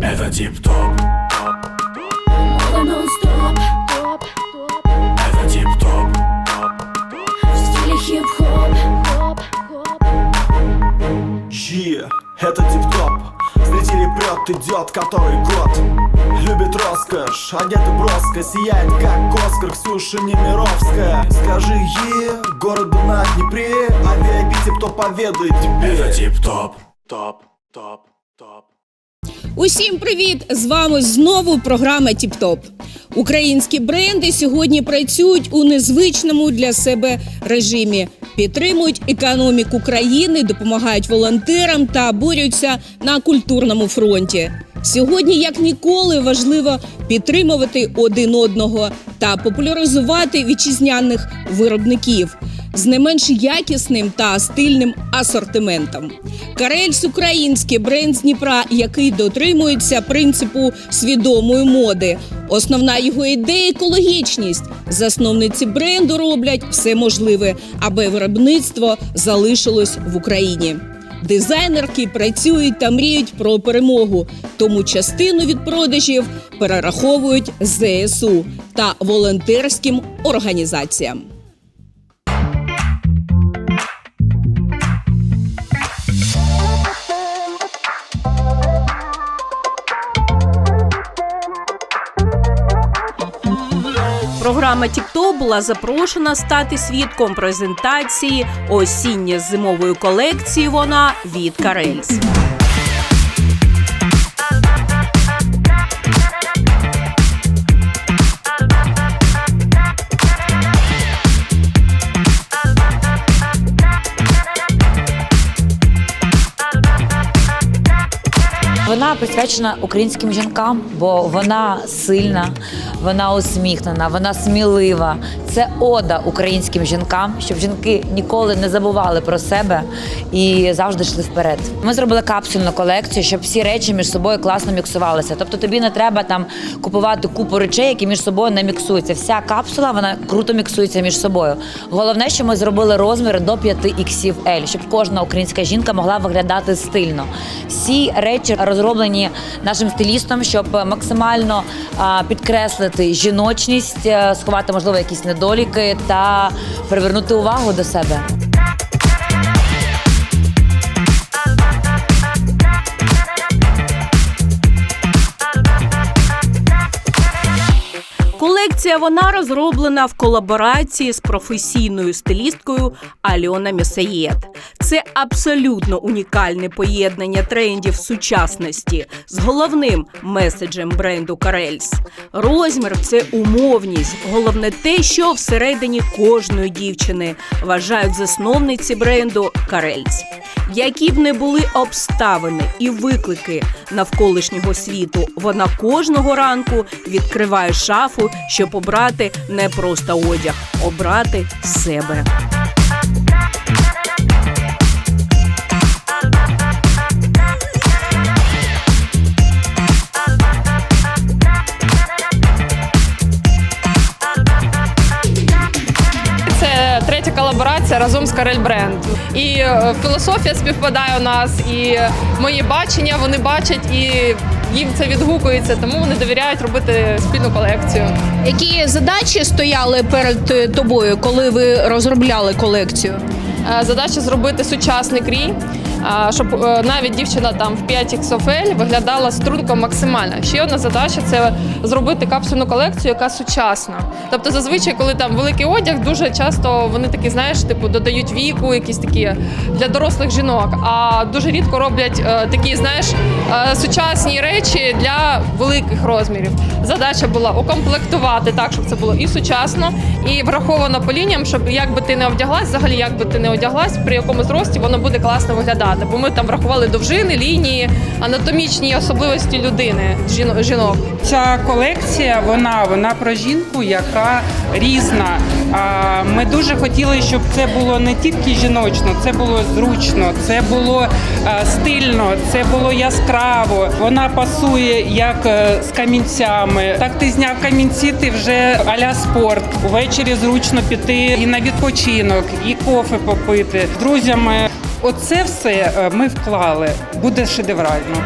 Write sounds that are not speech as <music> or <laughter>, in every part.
Это тип-топ, Мода нон-стоп это тип-топ, В стиле хип-хоп. Е, это тип-топ Зрители прет, идет который год Любит роскошь, одета броско? Сияет как Оскар, Ксюша Немировская Скажи е, городу на Днепре А VIP тип-топ поведает тебе. Это тип-топ, топ, топ, топ. Усім привіт! З вами знову програма Тіп-Топ. Українські бренди сьогодні працюють у незвичному для себе режимі. Підтримують економіку країни, допомагають волонтерам та борються на культурному фронті. Сьогодні, як ніколи, важливо підтримувати один одного та популяризувати вітчизняних виробників з не менш якісним та стильним асортиментом. Карельс український бренд з Дніпра, який дотримується принципу свідомої моди. Основна його ідея екологічність. Засновниці бренду роблять все можливе, аби виробництво залишилось в Україні. Дизайнерки працюють та мріють про перемогу, тому частину від продажів перераховують ЗСУ та волонтерським організаціям. Програма тікто була запрошена стати свідком презентації осінньо-зимової колекції. Вона від Карельс. Вона присвячена українським жінкам, бо вона сильна, вона усміхнена, вона смілива. Це ода українським жінкам, щоб жінки ніколи не забували про себе і завжди йшли вперед. Ми зробили капсульну колекцію, щоб всі речі між собою класно міксувалися. Тобто тобі не треба там купувати купу речей, які між собою не міксуються. Вся капсула вона круто міксується між собою. Головне, що ми зробили розміри до 5 XL, щоб кожна українська жінка могла виглядати стильно. Всі речі розроблені нашим стилістом, щоб максимально підкреслити жіночність, е, сховати можливо якісь недоліки та привернути увагу до себе. Колекція вона розроблена в колаборації з професійною стилісткою Альона Місаєт. Це абсолютно унікальне поєднання трендів сучасності з головним меседжем бренду Карельс. Розмір це умовність. Головне те, що всередині кожної дівчини вважають засновниці бренду Карельс. Які б не були обставини і виклики навколишнього світу, вона кожного ранку відкриває шафу, щоб обрати не просто одяг, обрати себе. Третя колаборація разом з Карель Бренд. І е, філософія співпадає у нас, і мої бачення вони бачать, і їм це відгукується, тому вони довіряють робити спільну колекцію. Які задачі стояли перед е, тобою, коли ви розробляли колекцію? Е, Задача зробити сучасний крій, щоб е, навіть дівчина там в 5 XFL виглядала струнко максимально. Ще одна задача це зробити капсульну колекцію, яка сучасна. Тобто, зазвичай, коли там великий одяг, дуже часто вони такі, знаєш, типу додають віку, якісь такі для дорослих жінок. А дуже рідко роблять е, такі, знаєш, е, сучасні речі для великих розмірів. Задача була укомплектувати так, щоб це було і сучасно, і враховано по лініям, щоб як би ти не одяглась, взагалі як би ти не одяглась, при якому зрості воно буде класно виглядати. Бо ми там врахували довжини, лінії, анатомічні особливості людини, жіно- жінок. Ця колекція вона, вона про жінку, яка різна. Ми дуже хотіли, щоб це було не тільки жіночно, це було зручно, це було стильно, це було яскраво. Вона пасує як е, з камінцями. Так ти зняв камінці, ти вже аля спорт. Увечері зручно піти і на відпочинок, і кофе попити друзями. Оце все е, ми вклали. Буде шедеврально.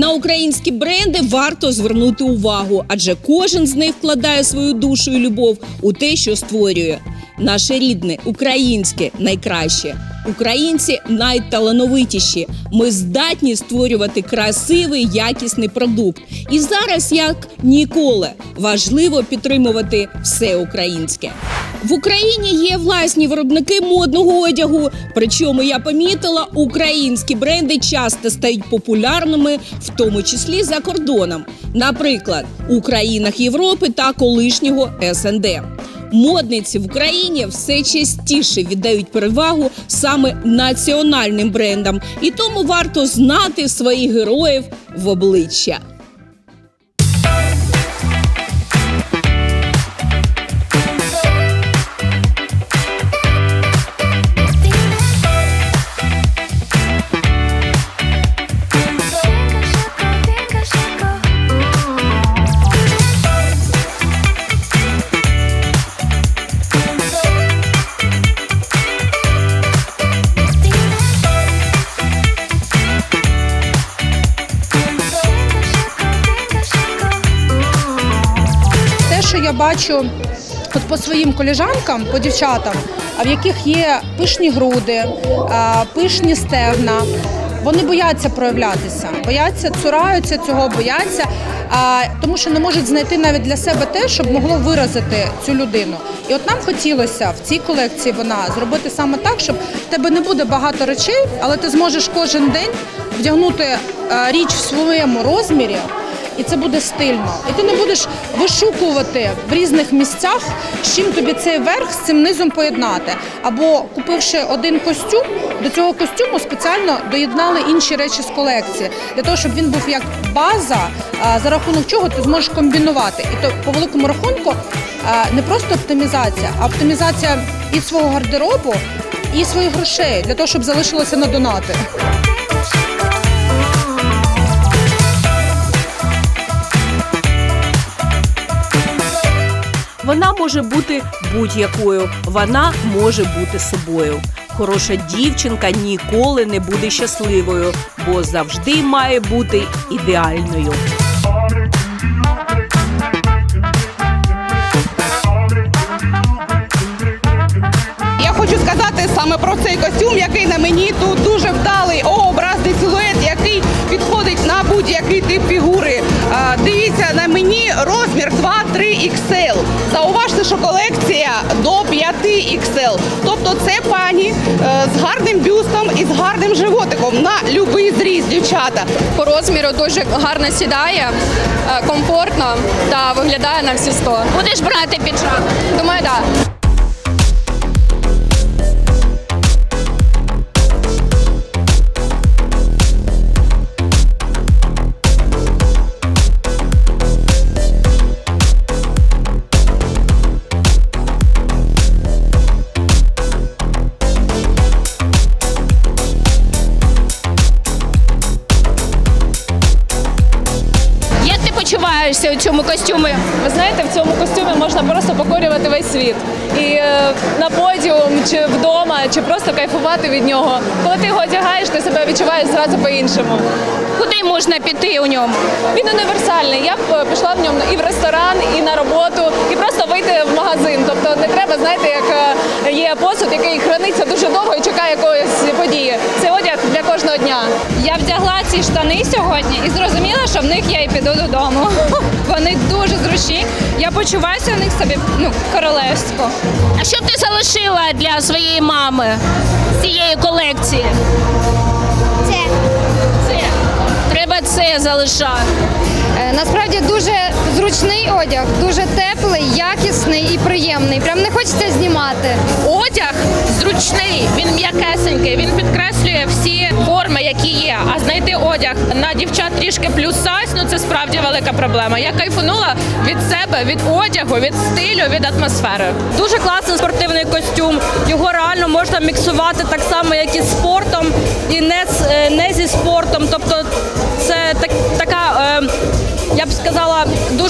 На українські бренди варто звернути увагу, адже кожен з них вкладає свою душу і любов у те, що створює. Наше рідне, українське найкраще. Українці найталановитіші. Ми здатні створювати красивий якісний продукт. І зараз, як ніколи, важливо підтримувати все українське. В Україні є власні виробники модного одягу. Причому я помітила, українські бренди часто стають популярними, в тому числі за кордоном, наприклад, у країнах Європи та колишнього СНД. Модниці в Україні все частіше віддають перевагу саме національним брендам, і тому варто знати своїх героїв в обличчя. Бачу от по своїм коліжанкам, по дівчатам, в яких є пишні груди, пишні стегна. Вони бояться проявлятися, бояться, цураються цього, бояться, а, тому що не можуть знайти навіть для себе те, щоб могло виразити цю людину. І от нам хотілося в цій колекції вона зробити саме так, щоб в тебе не буде багато речей, але ти зможеш кожен день вдягнути а, річ в своєму розмірі і це буде стильно. І ти не будеш вишукувати в різних місцях, з чим тобі цей верх з цим низом поєднати. Або купивши один костюм, до цього костюму спеціально доєднали інші речі з колекції для того, щоб він був як база, за рахунок чого ти зможеш комбінувати. І то по великому рахунку не просто оптимізація, а оптимізація і свого гардеробу, і своїх грошей для того, щоб залишилося на донати. Вона може бути будь-якою, вона може бути собою. Хороша дівчинка ніколи не буде щасливою, бо завжди має бути ідеальною. Я хочу сказати саме про цей костюм, який на мені тут дуже вдалий образний силует, який підходить на будь-який тип фігури. Дивіться, на мені розмір 2-3 XL. Що колекція до 5 XL. Тобто це пані е, з гарним бюстом і з гарним животиком на любий зріст, дівчата. По розміру дуже гарно сідає, е, комфортно та виглядає на всі 100. Будеш брати піджак? Думаю, так. Як почуваєшся у цьому костюмі? Ви знаєте, в цьому костюмі можна просто покорювати весь світ. І е, на подіум, чи вдома, чи просто кайфувати від нього. Коли ти його одягаєш, ти себе відчуваєш зразу по-іншому. Куди можна піти у ньому? Він універсальний. Я б е, пішла в ньому і в ресторан, і на роботу, і просто вийти в магазин. Тобто не треба, знаєте, як е, є посуд, який храниться дуже довго і чекає якоїсь події. Це одяг для кожного дня. Я вдягла ці штани сьогодні і зрозуміла, що в них я і піду додому. <laughs> Вони дуже зручні. Я почуваюся в них собі ну, королевсько. А що б ти залишила для своєї мами з цієї колекції? Це. Це. Треба це залишати. Е, Насправді дуже зручний одяг, дуже теплий, якісний і приємний. Прям не хочеться знімати. Одяг зручний, він м'якесенький, він підкреслює всі форми, які є. А знайти одяг на дівчат трішки плюс сайз, ну це справді велика проблема. Я кайфанула від себе, від одягу, від стилю, від атмосфери. Дуже класний спортивний костюм. Його реально можна міксувати так само, як і з спортом, і не, е, не зі спортом.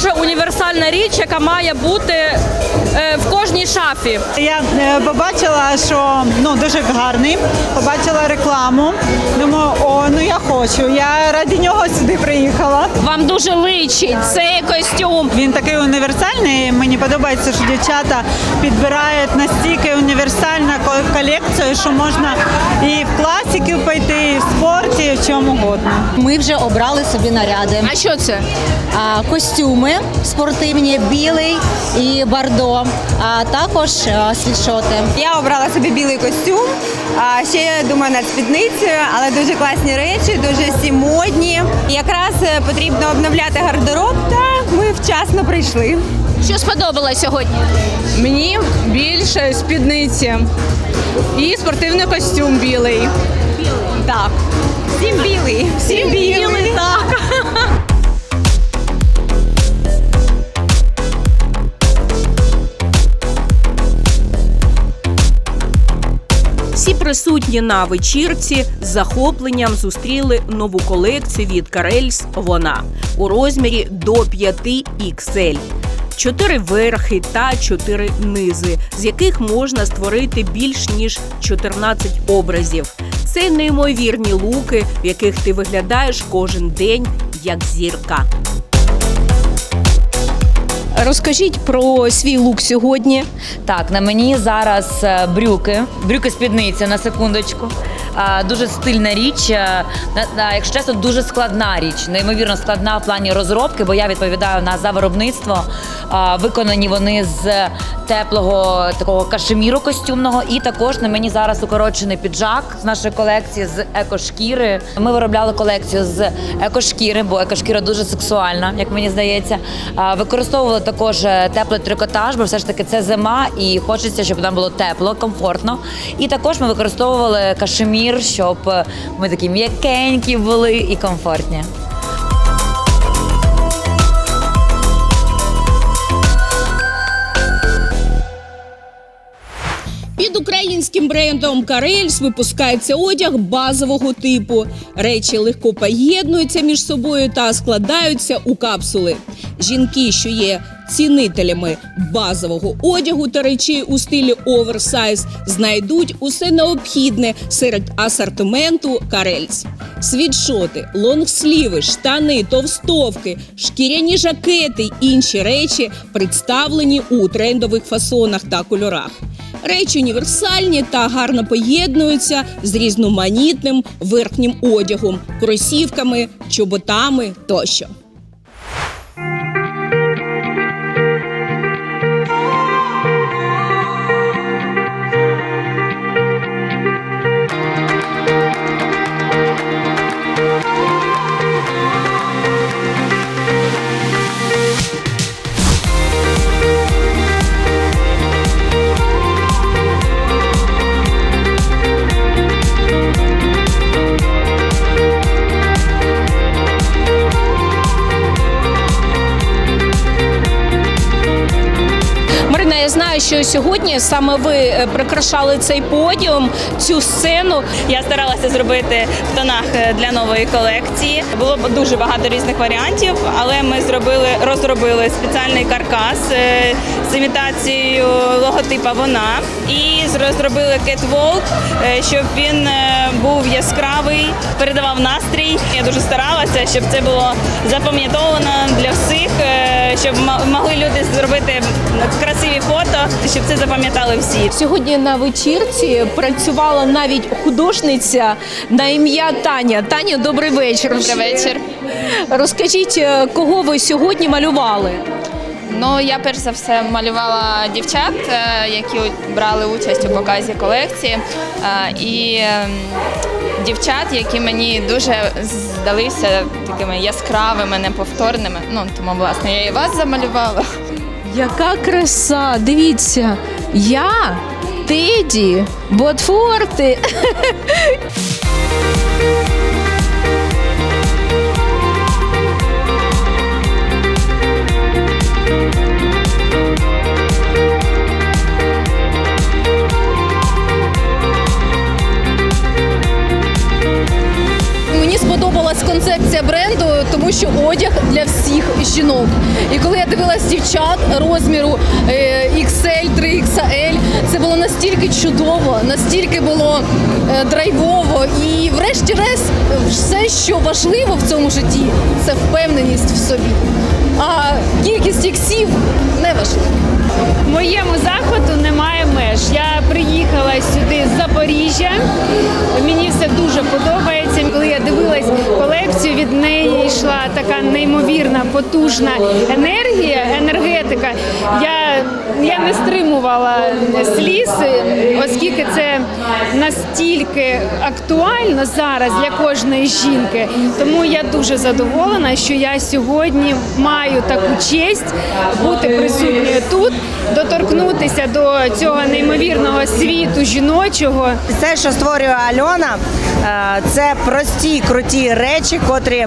Дуже універсальна річ, яка має бути е, в кожній шафі? Я е, побачила, що ну дуже гарний. Побачила рекламу. Думаю, о, ну я хочу. Я раді нього сюди приїхала. Вам дуже личить цей костюм. Він такий універсальний. Мені подобається, що дівчата підбирають настільки універсальну ко- колекцію, що можна і в класиків пойти, і в спорті, і в чому угодно. Ми вже обрали собі наряди. А що це? А, костюми спортивні, білий і бордо, а також світшоти. Я обрала собі білий костюм. А ще я думаю над спідницею, але дуже класні речі, дуже всі модні. Якраз е, потрібно обновляти гардероб, та ми вчасно прийшли. Що сподобалось сьогодні? Мені більше спідниці і спортивний костюм білий. Так, всім білий, всім білий. Присутні на вечірці з захопленням зустріли нову колекцію від Карельс Вона у розмірі до 5 XL. Чотири верхи та чотири низи, з яких можна створити більш ніж 14 образів. Це неймовірні луки, в яких ти виглядаєш кожен день як зірка. Розкажіть про свій лук сьогодні. Так, на мені зараз е, брюки, брюки спідниця на секундочку. А, Дуже стильна річ. е, на- на- Якщо чесно, дуже складна річ, неймовірно складна в плані розробки, бо я відповідаю на за виробництво. Виконані вони з теплого такого кашеміру костюмного. І також на мені зараз укорочений піджак з нашої колекції з екошкіри. Ми виробляли колекцію з екошкіри, бо екошкіра дуже сексуальна, як мені здається. Використовували також е, теплий трикотаж, бо все ж таки це зима, і хочеться, щоб нам було тепло, комфортно. І також ми використовували кашемір, щоб е, ми такі м'якенькі були і комфортні. Під українським брендом Карельс випускається одяг базового типу. Речі легко поєднуються між собою та складаються у капсули. Жінки, що є цінителями базового одягу та речей у стилі оверсайз, знайдуть усе необхідне серед асортименту Карельс. Світшоти, лонгсліви, штани, товстовки, шкіряні жакети й інші речі представлені у трендових фасонах та кольорах. Речі універсальні та гарно поєднуються з різноманітним верхнім одягом, кросівками, чоботами тощо. Знаю, що сьогодні саме ви е, прикрашали цей подіум, цю сцену. Я старалася зробити в тонах е, для нової колекції. Було дуже багато різних варіантів, але ми зробили розробили спеціальний каркас е, з імітацією логотипа вона і з- розробили кетволк, щоб він е, був яскравий, передавав настрій. Я дуже старалася, щоб це було запам'ятовано для всіх, е, щоб могли люди зробити красиві фото, щоб це запам'ятали всі. Сьогодні на вечірці працювала навіть художниця на ім'я Таня. Таня, добрий вечір. Добрий вечір. Розкажіть, е, кого ви сьогодні малювали? Ну, я перш за все малювала дівчат, е, які брали участь у показі колекції, е, і ем, дівчат, які мені дуже здалися такими яскравими, неповторними. Ну тому власне я і вас замалювала. Яка краса! Дивіться, я Теді, Ботфорти. <laughs> що одяг для всіх жінок. І коли я дивилась дівчат розміру е, XL, 3XL, це було настільки чудово, настільки було е, драйвово. І врешті-решт, все, що важливо в цьому житті, це впевненість в собі. А кількість іксів не важливо. Моєму захвату немає меж. Я приїхала сюди з Запоріжжя. Потужна енергія, енергетика. Я, я не стримувала сліз, оскільки це настільки актуально зараз для кожної жінки. Тому я дуже задоволена, що я сьогодні маю таку честь бути присутньою тут, доторкнутися до цього неймовірного світу жіночого. Все, що створює Альона, е, це прості круті речі, котрі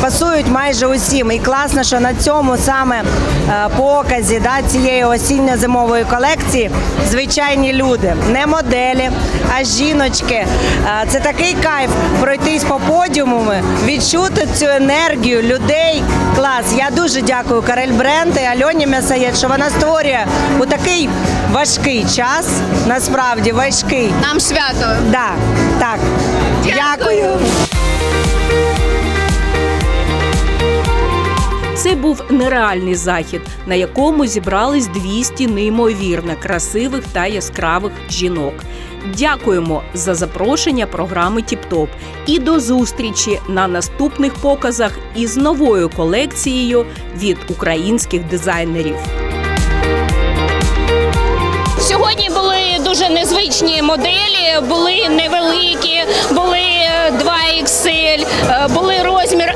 пасують майже усім. І класно, що на цьому саме е, показі да, цієї осінньо-зимової колекції звичайні люди, не моделі, а жіночки. Е, Це такий кайф пройтись по подіумами, відчути цю енергію людей. Клас. Я дуже дякую Карель Бренд і Альоні М'ясаєт, що вона створює у такий важкий час, насправді важкий. Нам свято. Да, так. Дякую. Це був нереальний захід, на якому зібрались 200 неймовірно красивих та яскравих жінок. Дякуємо за запрошення програми Тіп-Топ і до зустрічі на наступних показах із новою колекцією від українських дизайнерів. Незвичні моделі, були невеликі, були е, 2XL, е, були розмір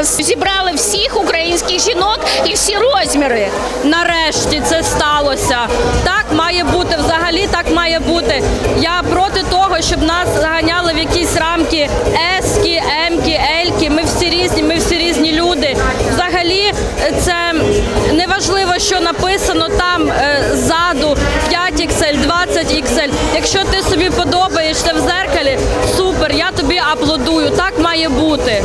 S. Зібрали всіх українських жінок і всі розміри. Нарешті це сталося. Так має бути, взагалі так має бути. Я проти того, щоб нас заганяли в якісь рамки ески, емки, ельки. Аплодую. Так має бути.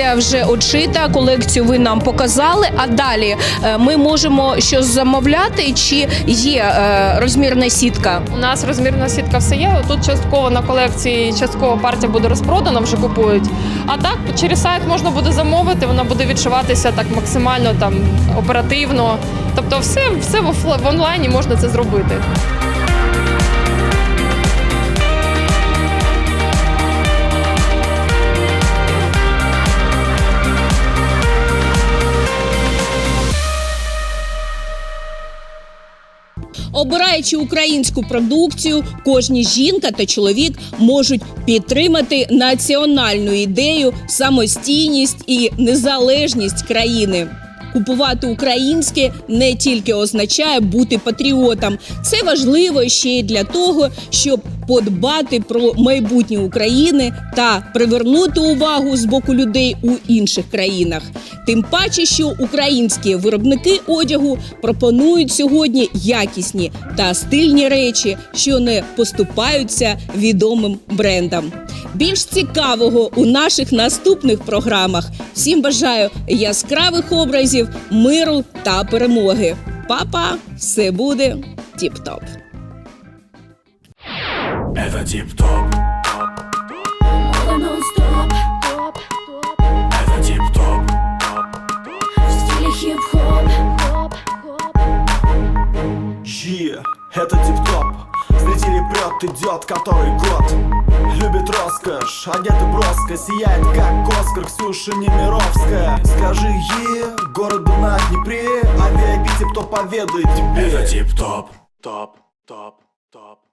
Колекція вже очита, колекцію ви нам показали. А далі е, ми можемо щось замовляти, чи є е, розмірна сітка? У нас розмірна сітка все є. Тут частково на колекції, частково партія буде розпродана, вже купують. А так через сайт можна буде замовити, вона буде відшиватися так максимально там оперативно. Тобто, все, все в онлайні можна це зробити. Обираючи українську продукцію, кожні жінка та чоловік можуть підтримати національну ідею, самостійність і незалежність країни. Купувати українське не тільки означає бути патріотом, це важливо ще й для того, щоб подбати про майбутнє України та привернути увагу з боку людей у інших країнах. Тим паче, що українські виробники одягу пропонують сьогодні якісні та стильні речі, що не поступаються відомим брендам. Більш цікавого у наших наступних програмах. Всім бажаю яскравих образів, миру та перемоги. Па-па! все буде тіп-топ. Это тип-топ. Это тип-топ. Е, это тип-топ Зрители прет, идет который год. Любит роскошь, одет и броско? Сияет как Оскар Ксюша Немировская. Скажи е, городу на Днепре А VIP тип-топ поведает тебе. Это тип-топ. Топ, топ, топ.